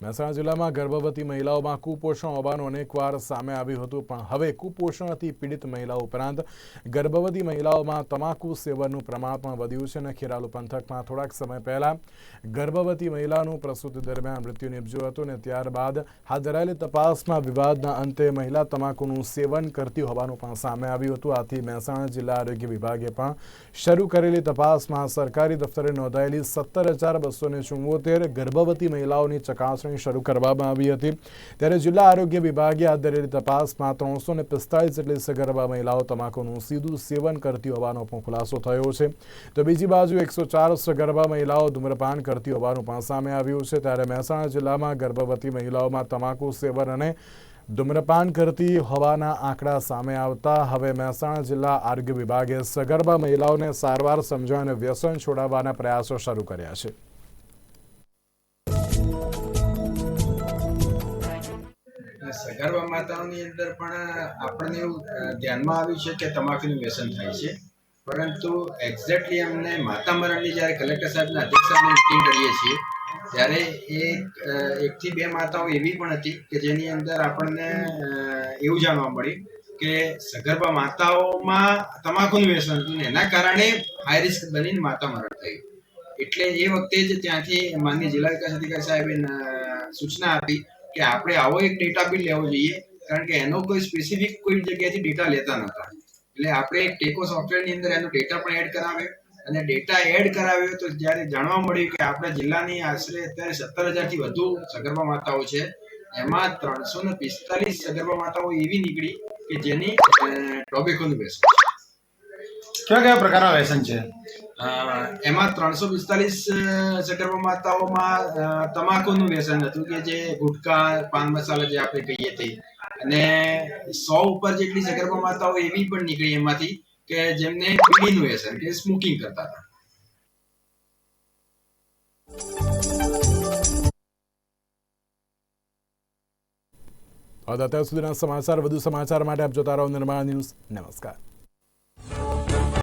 મહેસાણા જિલ્લામાં ગર્ભવતી મહિલાઓમાં કુપોષણ હોવાનું અનેકવાર સામે આવ્યું હતું, પણ હવે કુપોષણથી પીડિત મહિલાઓ ઉપરાંત ગર્ભવતી મહિલાઓમાં તમાકુ સેવનનું પ્રમાણ પણ વધ્યું છે અને ખેરાલુ પંથકમાં થોડાક સમય પહેલાં ગર્ભવતી મહિલાનું પ્રસૂતિ દરમિયાન મૃત્યુ નિપજ્યું હતું અને ત્યારબાદ હાથ ધરાયેલી તપાસમાં વિવાદના અંતે મહિલા તમાકુનું સેવન કરતી હોવાનું પણ સામે આવ્યું હતું. આથી મહેસાણા જિલ્લા આરોગ્ય વિભાગે પણ શરૂ કરેલી તપાસમાં સરકારી દફતરે નોંધાયેલી સત્તર હજાર બસો ને ગર્ભવતી મહિલાઓની ચકાસણી શરૂ કરવામાં આવી હતી ત્યારે જિલ્લા આરોગ્ય વિભાગે હાથ ધરેલી તપાસમાં ત્રણસો ને પિસ્તાળીસ જેટલી સગર્ભા મહિલાઓ તમાકુનું સીધું સેવન કરતી હોવાનો પણ ખુલાસો થયો છે તો બીજી બાજુ એકસો ચાર સગર્ભા મહિલાઓ ધૂમ્રપાન કરતી હોવાનું પણ સામે આવ્યું છે ત્યારે મહેસાણા જિલ્લામાં ગર્ભવતી મહિલાઓમાં તમાકુ સેવન અને ધૂમ્રપાન કરતી હોવાના આંકડા સામે આવતા હવે મહેસાણા જિલ્લા આરોગ્ય વિભાગે સગર્ભા મહિલાઓને સારવાર સમજવા અને વ્યસન છોડાવવાના પ્રયાસો શરૂ કર્યા છે સગર્ભા માતાઓની અંદર પણ આપણને એવું ધ્યાનમાં આવ્યું છે કે તમાકુનું વ્યસન થાય છે. પરંતુ એક્ઝેક્ટલી અમને માતા મરણની જ્યારે કલેક્ટર સાહેબના અધ્યક્ષાને મિટિંગ કરીએ છીએ, ત્યારે એક એકથી બે માતાઓ એવી પણ હતી કે જેની અંદર આપણને એવું જાણવા મળ્યું કે સગર્ભા માતાઓમાં તમાકુનું વ્યસન હતું એના કારણે હાઈ રિસ્ક બનીને માતા મરણ થયું. એટલે એ વખતે જ ત્યાંથી માનનીય જિલ્લા વિકાસ અધિકારી સાહેબે સૂચના આપી કે આપણે આવો એક ડેટા બી લેવો જોઈએ, કારણ કે એનો કોઈ સ્પેસિફિક કોઈ જગ્યાએથી ડેટા લેતા નતા એટલે આપણે એક ટેકો સોફ્ટવેરની અંદર એનો ડેટા પણ એડ કરાવ્યો અને ડેટા એડ કરાવ્યો તો જ્યારે જાણવા મળ્યું કે આપણા જિલ્લાની આશરે અત્યારે સત્તર હજારથી વધુ સગર્ભા માતાઓ છે, એમાં ત્રણસો ને પિસ્તાલીસ સગર્ભા માતાઓ એવી નીકળી કે જેની ટોબેકોનું વ્યસન કેવા કયા પ્રકારના વ્યસન છે? એમાં ત્રણસો પિસ્તાલીસ સગર્ભ માતાઓમાં તમાકુનું વ્યસન હતું કે જે ગુટકા પાન મસાલા જે આપણે કહીએ તે. અને સો ઉપર જેટલી સગર્ભ માતાઓ એવી પણ નીકળી એમાંથી કે જેમને બીડીનું વ્યસન કે સ્મોકિંગ કરતા હતા. અત્યાર સુધીના સમાચાર વધુ સમાચાર માટે આપ જોતા રહો નિર્માણ ન્યૂઝ. નમસ્કાર.